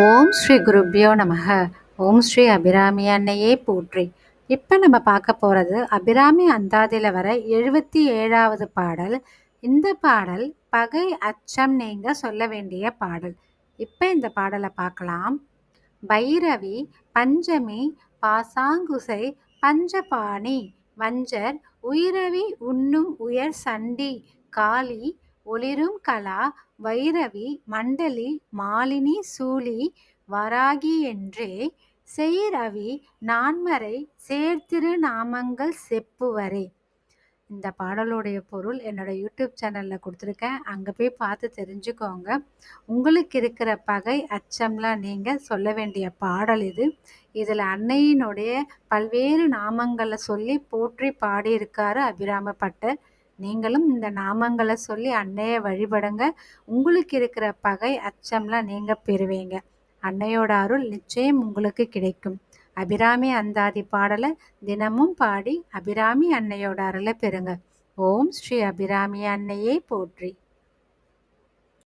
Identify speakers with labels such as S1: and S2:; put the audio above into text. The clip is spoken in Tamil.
S1: ஓம் ஸ்ரீ குருப்பியோ நமக. ஓம் ஸ்ரீ அபிராமி அன்னையே போற்றி. இப்போ நம்ம பார்க்க போகிறது அபிராமி அந்தாதியில் வர எழுபத்தி ஏழாவது பாடல். இந்த பாடல் பகை அச்சம் நீங்க சொல்ல வேண்டிய பாடல். இப்போ இந்த பாடலை பார்க்கலாம். பைரவி பஞ்சமி பாசாங்குசை பஞ்சபாணி வஞ்சர் உயிரவி உண்ணும் உயர் சண்டி காளி ஒளிரும் கலா வைரவி மண்டலி மாலினி சூலி வராகி என்றே செய்ரவி நான்மறை சேர்த்திரு நாமங்கள் செப்புவரே. இந்த பாடலுடைய பொருள் என்னோடய யூடியூப் சேனலில் கொடுத்துருக்கேன். அங்கே போய் பார்த்து தெரிஞ்சுக்கோங்க. உங்களுக்கு இருக்கிற பகை அச்சம்லாம் நீங்கள் சொல்ல வேண்டிய பாடல் இது. இதில் அன்னையினுடைய பல்வேறு நாமங்களை சொல்லி போற்றி பாடியிருக்காரு அபிராமப்பட்டர் நீங்களும் இந்த நாமங்களை சொல்லி அன்னையை வழிபடுங்க. உங்களுக்கு இருக்கிற பகை அச்சம்லாம் நீங்கள் பெறுவீங்க. அன்னையோட அருள் நிச்சயம் உங்களுக்கு கிடைக்கும். அபிராமி அந்தாதி பாடலை தினமும் பாடி அபிராமி அன்னையோட அருளை பெறுங்க. ஓம் ஸ்ரீ அபிராமி அன்னையே போற்றி.